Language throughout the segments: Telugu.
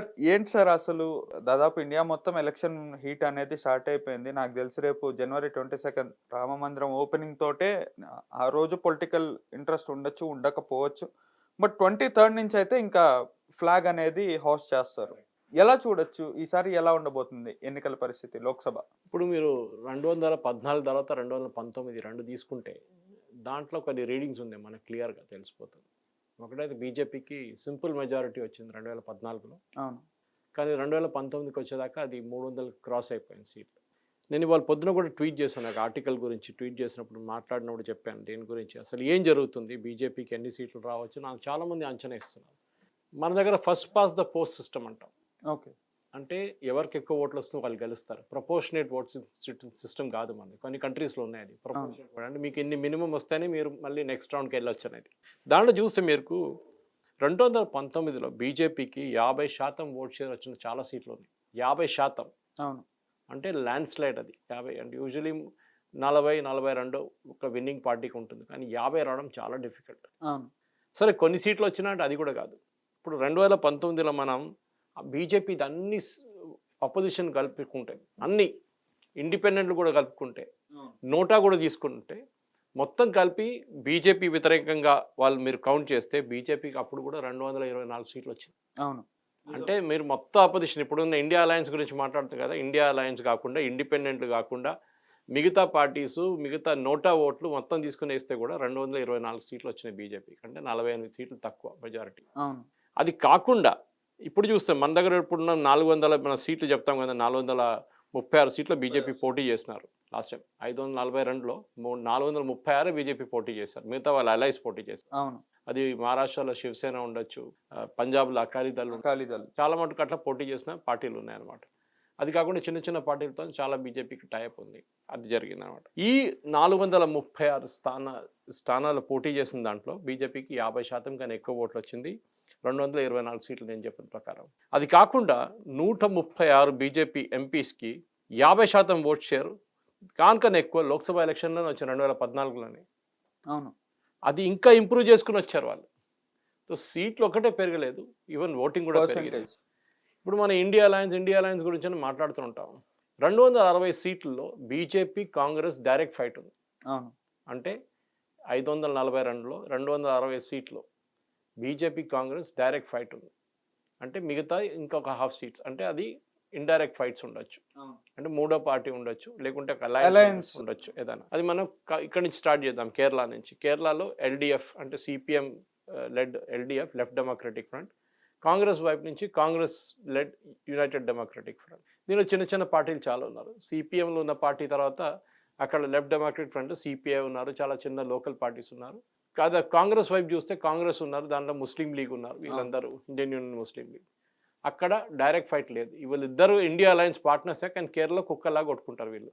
సార్ ఏంటి సార్ అసలు? దాదాపు ఇండియా మొత్తం ఎలక్షన్ హీట్ అనేది స్టార్ట్ అయిపోయింది. నాకు తెలిసి రేపు జనవరి ట్వంటీ సెకండ్ రామ మందిరం ఓపెనింగ్ తోటే ఆ రోజు పొలిటికల్ ఇంట్రెస్ట్ ఉండొచ్చు ఉండకపోవచ్చు. బట్ ట్వంటీ థర్డ్ నుంచి అయితే ఇంకా ఫ్లాగ్ అనేది హోస్ట్ చేస్తారు. ఎలా చూడొచ్చు? ఈసారి ఎలా ఉండబోతుంది ఎన్నికల పరిస్థితి లోక్సభ? ఇప్పుడు మీరు రెండు వందల పద్నాలుగు తర్వాత రెండు వందల పంతొమ్మిది రెండు తీసుకుంటే దాంట్లో కొన్ని రీడింగ్స్ ఉంది మనకు క్లియర్గా తెలిసిపోతుంది. ఒకటైతే బీజేపీకి సింపుల్ మెజారిటీ వచ్చింది రెండు వేల పద్నాలుగులో. అవును. కానీ రెండు వేల పంతొమ్మిదికి వచ్చేదాకా అది మూడు వందలు క్రాస్ అయిపోయింది సీట్ నేను ఇవాళ పొద్దున కూడా ట్వీట్ చేశాను నాకు ఆర్టికల్ గురించి ట్వీట్ చేసినప్పుడు మాట్లాడినప్పుడు చెప్పాను దీని గురించి. అసలు ఏం జరుగుతుంది? బీజేపీకి ఎన్ని సీట్లు రావచ్చు? నాకు చాలామంది అంచనా ఇస్తున్నారు మన దగ్గర first past the post system అంటాం. ఓకే. అంటే ఎవరికి ఎక్కువ ఓట్లు వస్తుందో వాళ్ళు గెలుస్తారు. ప్రపోర్షనేట్ ఓట్ సిస్టమ్ కాదు మనది. కొన్ని కంట్రీస్లో ఉన్నాయి అది. ప్రపోర్షనేట్ అంటే మీకు ఇన్ని మినిమం వస్తేనే మీరు మళ్ళీ నెక్స్ట్ రౌండ్కి వెళ్ళొచ్చు అనేది. దాంట్లో చూస్తే మీకు రెండు వందల పంతొమ్మిదిలో బీజేపీకి యాభై శాతం ఓట్ షేర్ వచ్చిన చాలా సీట్లు ఉన్నాయి. యాభై శాతం. అవును. అంటే ల్యాండ్ స్లైడ్ అది. యాభై అంటే యూజువలీ నలభై నలభై రెండు ఒక విన్నింగ్ పార్టీకి ఉంటుంది. కానీ యాభై రావడం చాలా డిఫికల్ట్ సరే కొన్ని సీట్లు వచ్చినా అంటే అది కూడా కాదు. ఇప్పుడు రెండు వేల పంతొమ్మిదిలో మనం బీజేపీ అన్ని అపోజిషన్ కలుపుకుంటే అన్ని ఇండిపెండెంట్లు కూడా కలుపుకుంటే నోటా కూడా తీసుకుంటే మొత్తం కలిపి బీజేపీ వ్యతిరేకంగా వాళ్ళు మీరు కౌంట్ చేస్తే బీజేపీకి అప్పుడు కూడా రెండు వందల ఇరవై నాలుగు సీట్లు వచ్చింది. అవును. అంటే మీరు మొత్తం అపోజిషన్ ఇప్పుడున్న ఇండియా అలయన్స్ గురించి మాట్లాడుతుంది కదా ఇండియా అలయన్స్ కాకుండా ఇండిపెండెంట్లు కాకుండా మిగతా పార్టీసు మిగతా నోటా ఓట్లు మొత్తం తీసుకుని వేస్తే కూడా రెండు వందల ఇరవై నాలుగు సీట్లు వచ్చినాయి బీజేపీకి. అంటే నలభై ఎనిమిది సీట్లు తక్కువ మెజారిటీ అవును. అది కాకుండా ఇప్పుడు చూస్తే మన దగ్గర ఇప్పుడున్న నాలుగు వందల మన సీట్లు చెప్తాం కదా నాలుగు వందల ముప్పై ఆరు సీట్లు బీజేపీ పోటీ చేసినారు లాస్ట్ టైం. ఐదు వందల నలభై రెండులో నాలుగు వందల ముప్పై ఆరు బీజేపీ పోటీ చేశారు. మిగతా వాళ్ళు అలైస్ పోటీ చేశారు. అవును. అది మహారాష్ట్రలో శివసేన ఉండొచ్చు పంజాబ్లో అకాలీదళ్. అకాలీదళ్ చాలా మటుకు అట్లా పోటీ చేసిన పార్టీలు ఉన్నాయన్నమాట. అది కాకుండా చిన్న చిన్న పార్టీలతో చాలా బీజేపీకి టైప్ ఉంది. అది జరిగింది అనమాట ఈ నాలుగు వందల ముప్పై ఆరు స్థాన స్థానాలు పోటీ చేసిన దాంట్లో బీజేపీకి యాభై శాతం కన్నా ఎక్కువ ఓట్లు వచ్చింది. రెండు వందల ఇరవై నాలుగు సీట్లు నేను చెప్పిన ప్రకారం. అది కాకుండా నూట ముప్పై ఆరు బీజేపీ ఎంపీస్కి యాభై శాతం ఓట్ షేర్ కానికన్నా ఎక్కువ లోక్సభ ఎలక్షన్లోనే వచ్చింది రెండు వేల పద్నాలుగులోనే. అవును. అది ఇంకా ఇంప్రూవ్ చేసుకుని వచ్చారు వాళ్ళు. సో సీట్లు ఒకటే పెరగలేదు ఈవెన్ ఓటింగ్ కూడా ఇప్పుడు మన ఇండియా అలయన్స్ ఇండియా అలయన్స్ గురించి అని మాట్లాడుతూ ఉంటాం. రెండు వందల అరవై సీట్లలో బీజేపీ కాంగ్రెస్ డైరెక్ట్ ఫైట్ ఉంది. అంటే ఐదు వందల నలభై రెండులో రెండు వందల అరవై సీట్లు బీజేపీ కాంగ్రెస్ డైరెక్ట్ ఫైట్ ఉంది. అంటే మిగతా ఇంకొక హాఫ్ సీట్స్ అంటే అది ఇండైరెక్ట్ ఫైట్స్ ఉండొచ్చు. అంటే మూడో పార్టీ ఉండొచ్చు లేకుంటే ఒక. అలయన్స్ ఉండొచ్చు ఏదైనా. అది మనం ఇక్కడి నుంచి స్టార్ట్ చేద్దాం కేరళ నుంచి. కేరళలో ఎల్డిఎఫ్ అంటే CPM led LDF left democratic front Congress వైపు నుంచి Congress led united democratic front దీనిలో చిన్న చిన్న పార్టీలు చాలా ఉన్నారు. సిపిఎంలో ఉన్న పార్టీ తర్వాత అక్కడ లెఫ్ట్ డెమోక్రటిక్ ఫ్రంట్ సిపిఐ ఉన్నారు. చాలా చిన్న లోకల్ పార్టీస్ ఉన్నారు. కాదా కాంగ్రెస్ వైపు చూస్తే కాంగ్రెస్ ఉన్నారు దాంట్లో ముస్లిం లీగ్ ఉన్నారు వీళ్ళందరూ ఇండియన్ యూనియన్ ముస్లిం లీగ్. అక్కడ డైరెక్ట్ ఫైట్ లేదు. వీళ్ళిద్దరు ఇండియా అలయన్స్ పార్ట్నర్సే కానీ కేరళ కుక్కలాగా కొట్టుకుంటారు వీళ్ళు.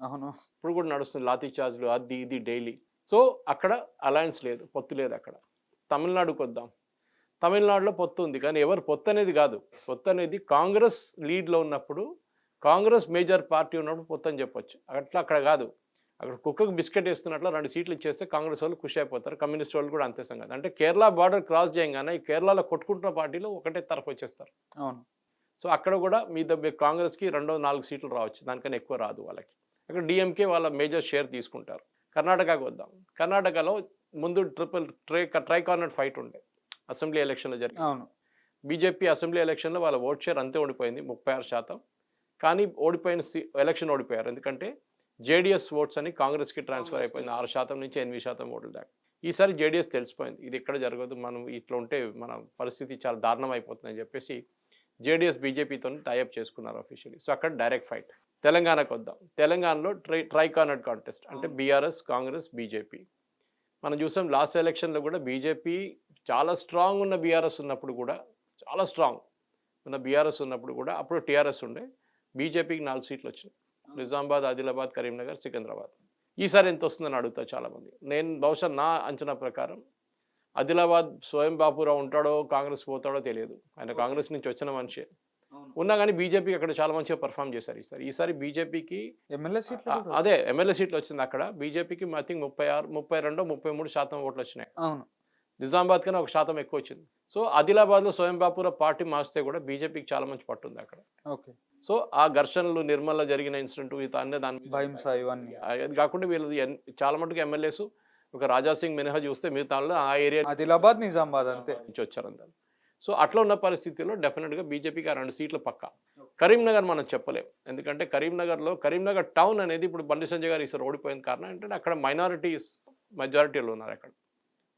ఇప్పుడు కూడా నడుస్తుంది లాతీ చార్జ్లు అది ఇది డైలీ. సో అక్కడ అలయన్స్ లేదు పొత్తు లేదు అక్కడ. తమిళనాడుకు వద్దాం. తమిళనాడులో పొత్తు ఉంది కానీ ఎవరు పొత్తు అనేది కాదు. పొత్తు అనేది కాంగ్రెస్ లీడ్లో ఉన్నప్పుడు కాంగ్రెస్ మేజర్ పార్టీ ఉన్నప్పుడు పొత్తు అని చెప్పొచ్చు. అట్లా అక్కడ కాదు. అక్కడ కుక్కకు బిస్కెట్ వేస్తున్నట్లు రెండు సీట్లు ఇచ్చేస్తే కాంగ్రెస్ వాళ్ళు ఖుషి అయిపోతారు. కమ్యూనిస్ట్ వాళ్ళు కూడా అంతే సంగతి. అంటే కేరళ బార్డర్ క్రాస్ చేయగానే ఈ కేరళలో కొట్టుకుంటున్న పార్టీలు ఒకటే తరఫు వచ్చేస్తారు. అవును. సో అక్కడ కూడా మీ దగ్గర కాంగ్రెస్కి రెండో నాలుగు సీట్లు రావచ్చు. దానికన్నా ఎక్కువ రాదు వాళ్ళకి. అక్కడ డిఎంకే వాళ్ళ మేజర్ షేర్ తీసుకుంటారు. కర్ణాటకకు వద్దాం. కర్ణాటకలో ముందు triple tri tri corner fight ఉండే. అసెంబ్లీ ఎలక్షన్లో జరిగింది. అవును. బీజేపీ అసెంబ్లీ ఎలక్షన్లో వాళ్ళ ఓట్ షేర్ అంతే ఓడిపోయింది ముప్పై ఆరు శాతం. కానీ ఓడిపోయిన సి- ఎలక్షన్ ఓడిపోయారు. ఎందుకంటే జేడిఎస్ ఓట్స్ అని కాంగ్రెస్కి ట్రాన్స్ఫర్ అయిపోయింది. ఆరు శాతం నుంచి ఎనిమిది శాతం ఓట్లు దాకా. ఈసారి జేడిఎస్ తెలిసిపోయింది. ఇది ఎక్కడ జరగదు. మనం ఇట్లా ఉంటే మన పరిస్థితి చాలా దారుణం అయిపోతుందని చెప్పేసి జేడిఎస్ బీజేపీతో టైఅప్ చేసుకున్నారు అఫీషియలీ సో అక్కడ డైరెక్ట్ ఫైట్ తెలంగాణకు వద్దాం. తెలంగాణలో ట్రై ట్రై కార్నర్ కాంటెస్ట్ అంటే బీఆర్ఎస్ కాంగ్రెస్ బీజేపీ. మనం చూసాం లాస్ట్ ఎలక్షన్లో కూడా బీజేపీ చాలా స్ట్రాంగ్ ఉన్న బీఆర్ఎస్ ఉన్నప్పుడు కూడా చాలా స్ట్రాంగ్ ఉన్న బీఆర్ఎస్ ఉన్నప్పుడు కూడా అప్పుడు టీఆర్ఎస్ ఉండే. బీజేపీకి నాలుగు సీట్లు వచ్చినాయి. నిజామాబాద్ ఆదిలాబాద్ కరీంనగర్ సికింద్రాబాద్. ఈసారి ఎంత వస్తుందని అడుగుతా చాలామంది. నేను బహుశా నా అంచనా ప్రకారం ఆదిలాబాద్ స్వయం బాపురావు ఉంటాడో కాంగ్రెస్ పోతాడో తెలియదు. ఆయన కాంగ్రెస్ నుంచి వచ్చిన మనిషి. ఉన్నా కానీ బీజేపీ అక్కడ చాలా మంచిగా పర్ఫామ్ చేశారు ఈసారి. ఈసారి బీజేపీకి ఎమ్మెల్యే సీట్లు అదే ఎమ్మెల్యే సీట్లు వచ్చింది అక్కడ. బీజేపీకి ఐ థింక్ ముప్పై ఆరు ముప్పై రెండు ముప్పై మూడు శాతం ఓట్లు వచ్చినాయి. అవును. నిజామాబాద్ కన్నా ఒక శాతం ఎక్కువ వచ్చింది. సో ఆదిలాబాద్లో స్వయం బాపుర పార్టీ మార్చితే కూడా బీజేపీకి చాలా మంచి పట్టు ఉంది అక్కడ. ఓకే. సో ఆ ఘర్షణలు నిర్మల్లో జరిగిన ఇన్సిడెంట్ ఇది అన్నీ దాని అది కాకుండా వీళ్ళది ఎన్- చాలా మటుకు ఎమ్మెల్యేస్ ఒక రాజా సింగ్ మినహా చూస్తే మిగతా వాళ్ళు ఆ ఏరియా ఆదిలాబాద్ నిజామాబాద్ అంతే. నుంచి వచ్చారు అందరు. సో అట్లా ఉన్న పరిస్థితిలో డెఫినెట్గా బీజేపీకి ఆ రెండు సీట్లు పక్క. కరీంనగర్ మనం చెప్పలేం. ఎందుకంటే కరీంనగర్లో కరీంనగర్ టౌన్ అనేది ఇప్పుడు బండి సంజయ్ గారు ఈసారి ఓడిపోయిన కారణం ఏంటంటే అక్కడ మైనారిటీస్ మెజారిటీలో ఉన్నారు అక్కడ.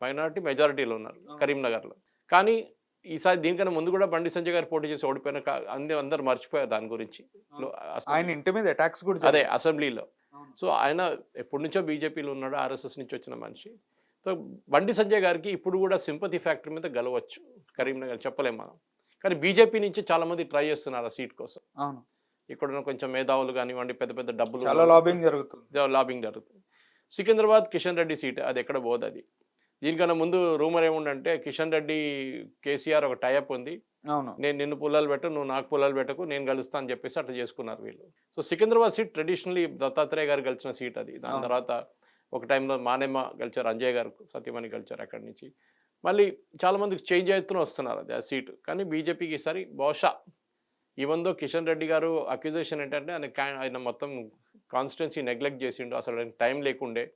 మైనారిటీ మెజారిటీలో ఉన్నారు కరీంనగర్లో. కానీ ఈసారి దీనికన్నా ముందు కూడా బండి సంజయ్ గారు పోటీ చేసి ఓడిపోయిన కా- అందే అందరు మర్చిపోయారు దాని గురించి. ఆయన ఇంటి మీద అటాక్స్ కూడా అదే. అసెంబ్లీలో. సో ఆయన ఎప్పటి నుంచో బీజేపీలో ఉన్నాడు ఆర్ఎస్ఎస్ నుంచి వచ్చిన మనిషి. సో బండి సంజయ్ గారికి ఇప్పుడు కూడా సింపతి ఫ్యాక్టరీ మీద గెలవచ్చు కరీంనగర్ చెప్పలేం మనం. కానీ బీజేపీ నుంచి చాలా మంది ట్రై చేస్తున్నారు ఆ సీట్ కోసం. అవును. ఇక్కడ కొంచెం మేధావులు కానివ్వండి పెద్ద పెద్ద డబ్బులు లాబింగ్ జరుగుతుంది. లాబింగ్ జరుగుతుంది. సికింద్రాబాద్ కిషన్ రెడ్డి సీట్ అది ఎక్కడ పోదు అది దీనికన్నా ముందు రూమర్ ఏముండంటే కిషన్ రెడ్డి కేసీఆర్ ఒక టైఅప్ ఉంది. అవును. నేను నిన్ను పుల్లలు పెట్టు నువ్వు నాకు పుల్లలు పెట్టకు నేను గెలుస్తా అని చెప్పేసి అట్లా చేసుకున్నారు వీళ్ళు. So Secunderabad seat traditionally Dattatreya గారు గెలిచిన సీట్ అది. దాని. తర్వాత ఒక టైంలో మానేమ్మ గెలిచారు అంజయ్ గారు సత్యమణి గెలిచారు అక్కడి నుంచి. మళ్ళీ చాలా మందికి చేంజ్ అవుతూనే వస్తున్నారు అది ఆ సీటు. కానీ బీజేపీకి ఈసారి బహుశా ఈవెన్ దో కిషన్ రెడ్డి గారు అక్యుజేషన్ ఏంటంటే ఆయన ఆయన మొత్తం కాన్స్టిట్యున్సీ నెగ్లెక్ట్ చేసిండు అసలు టైం లేకుండే.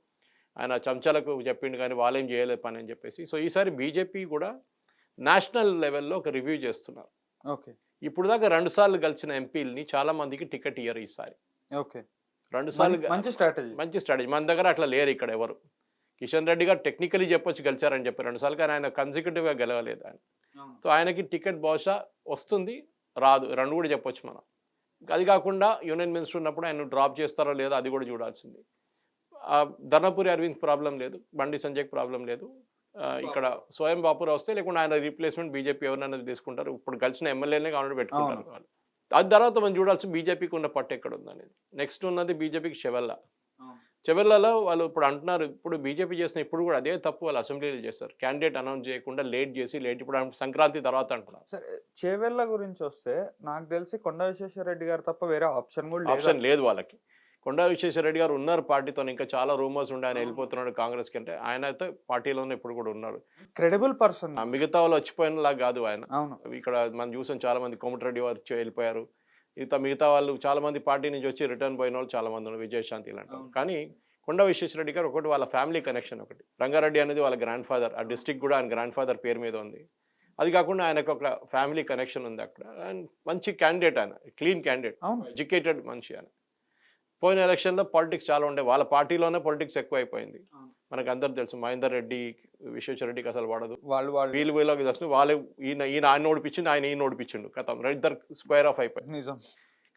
ఆయన చెంచాలకు చెప్పిండు కానీ వాళ్ళేం చేయలేదు పని అని చెప్పేసి. సో ఈసారి బీజేపీ కూడా నేషనల్ లెవెల్లో ఒక రివ్యూ చేస్తున్నారు. ఓకే. ఇప్పుడు దాకా రెండు సార్లు గెలిచిన ఎంపీలని చాలా మందికి టికెట్ ఇయ్యరు ఈసారి. ఓకే. రెండు సార్లు మంచి స్ట్రాటజీ. మంచి స్ట్రాటజీ. మన దగ్గర అట్లా లేరు ఇక్కడ ఎవరు. కిషన్ రెడ్డి గారు టెక్నికలీ చెప్పొచ్చు గెలిచారని చెప్పి. రెండు సార్లు కానీ ఆయన కన్సిక్యూటివ్గా గెలవలేదు ఆయన. సో ఆయనకి టికెట్ బహుశా వస్తుంది రాదు. రెండు కూడా చెప్పొచ్చు మనం. అది కాకుండా యూనియన్ మినిస్టర్ ఉన్నప్పుడు ఆయన డ్రాప్ చేస్తారో లేదో అది కూడా చూడాల్సింది. ధర్మపురి అరవింద్ ప్రాబ్లం లేదు బండి సంజయ్కి ప్రాబ్లం లేదు. ఇక్కడ స్వయం బాపురా వస్తే లేకుండా ఆయన రీప్లేస్మెంట్ బీజేపీ ఎవరినైనా తీసుకుంటారు. ఇప్పుడు కలిసిన ఎమ్మెల్యేనే కావాలంటే పెట్టుకుంటారు వాళ్ళు. అది తర్వాత మనం చూడాల్సి బీజేపీకి ఉన్న పట్టు ఎక్కడ ఉంది అనేది నెక్స్ట్ ఉన్నది బీజేపీకి చెవెల్లా. చెవెల్లలో వాళ్ళు ఇప్పుడు అంటున్నారు ఇప్పుడు బీజేపీ చేసిన ఇప్పుడు కూడా అదే తప్పు వాళ్ళు అసెంబ్లీలో చేస్తారు క్యాండిడేట్ అనౌన్స్ చేయకుండా లేట్ చేసి లేట్ ఇప్పుడు సంక్రాంతి తర్వాత అంటున్నారు. సరే చేవెళ్ళ గురించి వస్తే నాకు తెలిసి కొండ విశ్వేశ్వర రెడ్డి గారు తప్ప వేరే ఆప్షన్ కూడా ఆప్షన్ లేదు వాళ్ళకి. కొండా విశ్వేశ్వర రెడ్డి గారు ఉన్నారు పార్టీతో ఇంకా చాలా రూమర్స్ ఉండే ఆయన వెళ్ళిపోతున్నాడు కాంగ్రెస్ కంటే ఆయన అయితే పార్టీలోనే ఇప్పుడు కూడా ఉన్నారు. Credible person. మిగతా వాళ్ళు వచ్చిపోయినలా కాదు ఆయన. అవును. ఇక్కడ మనం చూసాం చాలా మంది కోమటిరెడ్డి వారు వెళ్ళిపోయారు. మిగతా మిగతా వాళ్ళు చాలా మంది పార్టీ నుంచి వచ్చి రిటర్న్ పోయిన వాళ్ళు చాలా మంది ఉన్నారు విజయశాంతి ఇలాంటి. కానీ కొండ విశ్వేశ్వరరెడ్డి గారు ఒకటి వాళ్ళ ఫ్యామిలీ కనెక్షన్ ఒకటి. రంగారెడ్డి అనేది వాళ్ళ గ్రాండ్ ఫాదర్ ఆ డిస్ట్రిక్ట్ కూడా ఆయన గ్రాండ్ ఫాదర్ పేరు మీద ఉంది. అది కాకుండా ఆయనకు ఒక ఫ్యామిలీ కనెక్షన్ ఉంది అక్కడ. అండ్ మంచి క్యాండిడేట్ ఆయన. Clean candidate. ఎడ్యుకేటెడ్ మనిషి ఆయన. పోయిన ఎలక్షన్లో పాలిటిక్స్ చాలా ఉండే వాళ్ళ పార్టీలోనే పాలిటిక్స్ ఎక్కువ అయిపోయింది. మనకు అందరు తెలుసు మహేందర్ రెడ్డి విశ్వేశ్వర రెడ్డికి అసలు పడదు వాళ్ళు వాళ్ళు వీళ్ళు వీళ్ళకి తెలుసు వాళ్ళు ఈయన ఈయన ఆయన ఓడిపించిండు ఆయన ఈయన ఓడిపించిండు కథం. ఇద్దరు స్క్వేర్ ఆఫ్ అయిపోయింది నిజం.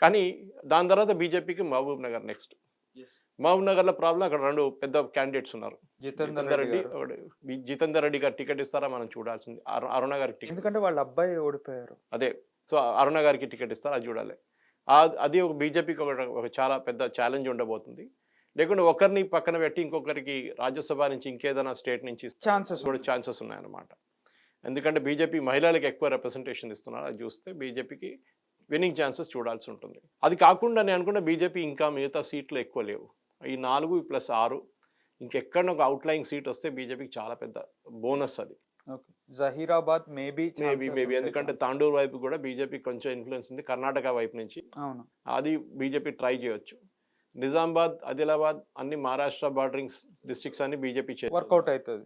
కానీ దాని తర్వాత బీజేపీకి మహబూబ్ నగర్ నెక్స్ట్. మహబూబ్ నగర్లో ప్రాబ్లం అక్కడ రెండు పెద్ద క్యాండిడేట్స్ ఉన్నారు. జితేందర్ రెడ్డి జితేందర్ రెడ్డి గారు టికెట్ ఇస్తారా మనం చూడాల్సింది. అరు- అరుణ గారికి టికెట్. ఎందుకంటే వాళ్ళ అబ్బాయి ఓడిపోయారు. అదే. సో అరుణ గారికి టికెట్ ఇస్తారు? అది చూడాలి. అది ఒక బీజేపీకి ఒక చాలా పెద్ద ఛాలెంజ్ ఉండబోతుంది. లేకుంటే ఒకరిని పక్కన పెట్టి ఇంకొకరికి రాజ్యసభ నుంచి ఇంకేదైనా స్టేట్ నుంచి ఛాన్సెస్ కూడా ఛాన్సెస్ ఉన్నాయన్నమాట. ఎందుకంటే బీజేపీ మహిళలకు ఎక్కువ రిప్రజెంటేషన్ ఇస్తున్నారు. అది చూస్తే బీజేపీకి విన్నింగ్ ఛాన్సెస్ చూడాల్సి ఉంటుంది. అది కాకుండా నేను అనుకున్న బీజేపీ ఇంకా మిగతా సీట్లు ఎక్కువ లేవు. ఈ నాలుగు ప్లస్ ఆరు ఇంకెక్కడ ఒక అవుట్లైయింగ్ సీట్ వస్తే బీజేపీకి చాలా పెద్ద బోనస్ అది. Okay. Zaheerabad maybe maybe maybe ఎందుకంటే తాండూరు వైపు కూడా బీజేపీ కొంచెం ఇన్ఫ్లుయెన్స్ ఉంది కర్ణాటక వైపు నుంచి. అవును. అది బీజేపీ ట్రై చేయొచ్చు. నిజామాబాద్ ఆదిలాబాద్ అన్ని మహారాష్ట్ర బార్డరింగ్ డిస్ట్రిక్ట్స్ అన్ని బీజేపీ వర్కౌట్ అవుతుంది.